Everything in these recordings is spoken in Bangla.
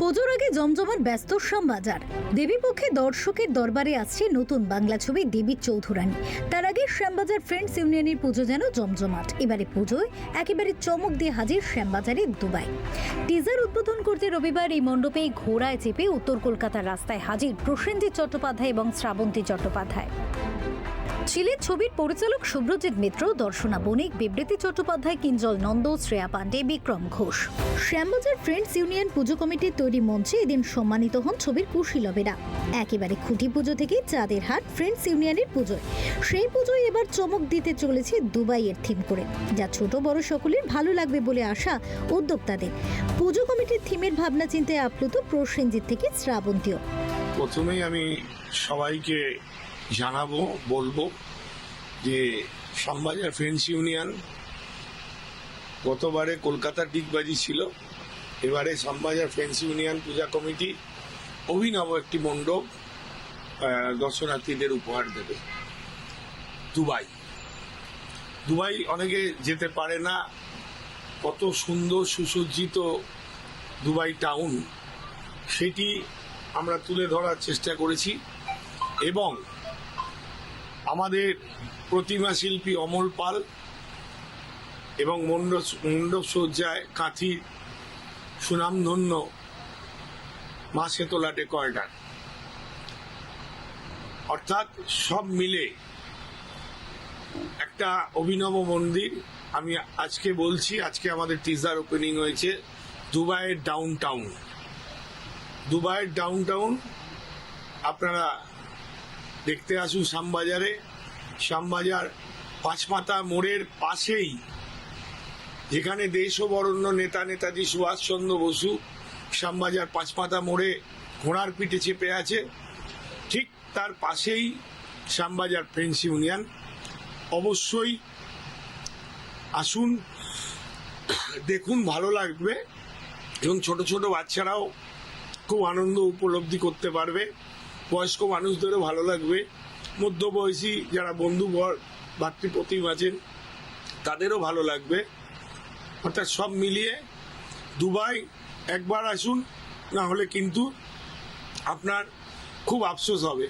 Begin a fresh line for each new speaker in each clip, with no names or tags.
পুজোর আগে জমজমাট ব্যস্ত শ্যামবাজার। দেবীপক্ষে দর্শকের দরবারে আসছে নতুন বাংলা ছবি দেবী চৌধুরানী। তার আগে শ্যামবাজার ফ্রেন্ডস ইউনিয়নের পুজো যেন জমজমাট। এবারে পুজোয় একেবারে চমক দিয়ে হাজির শ্যামবাজারের দুবাই। টিজার উদ্বোধন করতে রবিবার এই মণ্ডপে ঘোড়ায় চেপে উত্তর কলকাতার রাস্তায় হাজির প্রসেনজিৎ চট্টোপাধ্যায় এবং শ্রাবন্তী চট্টোপাধ্যায়। ছিলেন ছবির পরিচালক শুভ্রজিৎ মিত্র, দর্শনা বণিক বিবৃতি চট্টোপাধ্যায়, কিঞ্জল নন্দ, শ্রেয়া পাণ্ডে, বিক্রম ঘোষ। শ্যামবাজার ফ্রেন্ডস ইউনিয়ন পুজো কমিটির তৈরি মঞ্চে এদিন সম্মানিত হন ছবির কুশীলবেরা। একেবারে খুঁটি পুজো থেকে চাঁদের হাট ফ্রেন্ডস ইউনিয়নের পুজোয়। সেই পুজোয় এবার চমক দিতে চলেছে দুবাইয়ের থিম করে, যা ছোট বড় সকলের ভালো লাগবে বলে আশা উদ্যোক্তাদের। পুজো কমিটির থিমের ভাবনা চিন্তায় আপ্লুত প্রসেনজিৎ থেকে শ্রাবন্তীয়
প্রথমেই আমি সবাইকে জানাব, বলব যে শ্যামবাজার ফ্রেন্ডস ইউনিয়ন গতবারে কলকাতার ডিগবাজি ছিল, এবারে Shyambazar Friends Union puja committee অভিনব একটি মণ্ডপ দর্শনার্থীদের উপহার দেবে। দুবাই। দুবাই অনেকে যেতে পারে না। কত সুন্দর সুসজ্জিত দুবাই টাউন, সেটি আমরা তুলে ধরার চেষ্টা করেছি এবং আমাদের প্রতিমা শিল্পী অমল পাল এবং মণ্ডপ মণ্ডপ সজ্জায় কাঁথি সুনামধন্য মা সেতলা ডেকর্ডার অর্থাৎ সব মিলে একটা অভিনব মন্দির। আমি আজকে বলছি, আজকে আমাদের টিজার ওপেনিং হয়েছে দুবাইয়ের ডাউন টাউন দুবাইয়ের ডাউন টাউন আপনারা দেখতে আসুন শ্যামবাজারে। শ্যামবাজার পাঁচমাথা মোড়ের পাশেই, যেখানে দেশ বরণ্য নেতা নেতাজি সুভাষচন্দ্র বসু শ্যামবাজার পাঁচমাথা মোড়ে ঘোড়ার পিঠে চেপে আছে। ঠিক তার পাশেই শ্যামবাজার ফ্রেন্ডস ইউনিয়ন। অবশ্যই আসুন, দেখুন, ভালো লাগবে। এবং ছোট ছোট বাচ্চারাও খুব আনন্দ উপলব্ধি করতে পারবে। বয়স্ক মানুষদেরও ভালো লাগবে। মধ্যবয়সী যারা বন্ধু বর ভাতৃপ্রতিম আছেন, তাদেরও ভালো লাগবে। অর্থাৎ সব মিলিয়ে দুবাই একবার আসুন, না হলে কিন্তু আপনার খুব আফসোস হবে।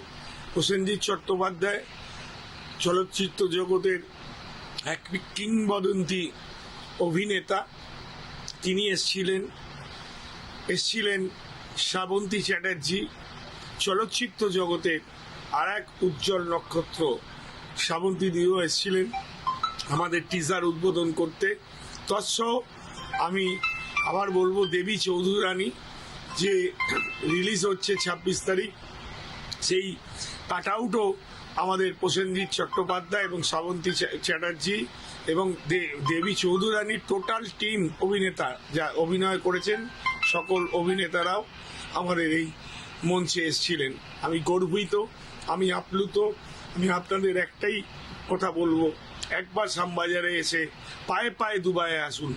প্রসেনজিৎ চট্টোপাধ্যায় চলচ্চিত্র জগতের এক কিংবদন্তি অভিনেতা। তিনি এসছিলেন এসছিলেন শ্রাবন্তী চ্যাটার্জি। চলচ্চিত্র জগতে আর এক উজ্জ্বল নক্ষত্র শ্রাবন্তী দিও এসেছিলেন। আমাদের টিজার উদ্বোধন করতে। তৎসহ আমি আবার বলব দেবী চৌধুরানী, যে রিলিজ হচ্ছে ছাব্বিশ তারিখ, সেই কাট আউটও আমাদের প্রসেনজিৎ চট্টোপাধ্যায় এবং শ্রাবন্তী চ্যা- চ্যাটার্জি এবং দেবী চৌধুরানীর টোটাল টিম অভিনেতা, যা অভিনয় করেছেন সকল অভিনেতারাও আমাদের এই মঞ্চে এসেছিলেন। আমি গর্বিত, আমি আপ্লুত, আমি আপনাদের একটাই কথা বলব, একবার শ্যামবাজারে এসে পায়ে পায়ে দুবাইয়ে আসুন।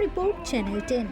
Report channel ten.